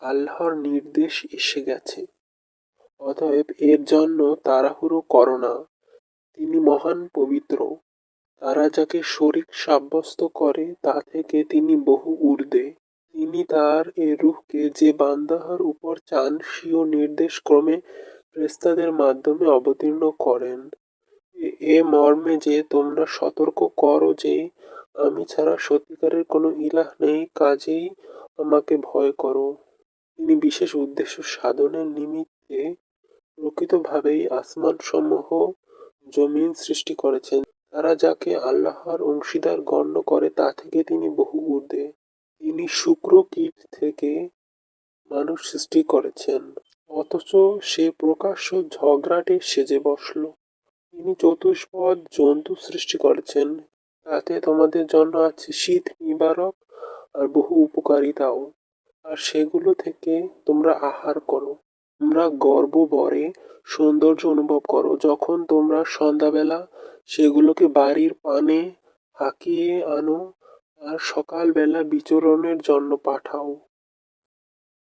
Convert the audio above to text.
আল্লাহর নির্দেশ এসে গেছে। অতএব এর জন্য তাড়াহুড়ো করো না। তিনি মহান পবিত্র। তারা যাকে শরিক সাব্যস্ত করে, তা থেকে তিনি বহু ঊর্ধ্বে। তিনি তার এ রূহকে যে বান্দাহার উপর চান স্বীয় নির্দেশ ক্রমে ফেরেশতাদের মাধ্যমে অবতীর্ণ করেন। এ মর্মে যে তোমরা সতর্ক করো যে, আমি ছাড়া সত্যিকারের কোনো ইলাহ নেই, কাজেই আমাকে ভয় করো। তিনি বিশেষ উদ্দেশ্য সাধনের নিমিত্তে প্রকৃতভাবেই আসমানসমূহ জমিন সৃষ্টি করেছেন। তারা যাকে আল্লাহর অংশীদার গণ্য করে, তা থেকে তিনি বহু ঊর্ধ্বে। তিনি শুক্র কীট থেকে মানুষ সৃষ্টি করেছেন। অথচ সে প্রকাশ্য ঝগড়াটে সেজে বসল। তিনি চতুষ্পদ জন্তু সৃষ্টি করেছেন। তাতে তোমাদের জন্য আছে শীত, নিবারক আর বহু উপকারিতাও। আর সেগুলো থেকে তোমরা আহার করো। তোমরা গর্ব বরে সৌন্দর্য অনুভব করো। যখন তোমরা সন্ধ্যাবেলা সেগুলোকে বাড়ির পানে হাঁকিয়ে আনো, আর সকালবেলা বিচরণের জন্য পাঠাও।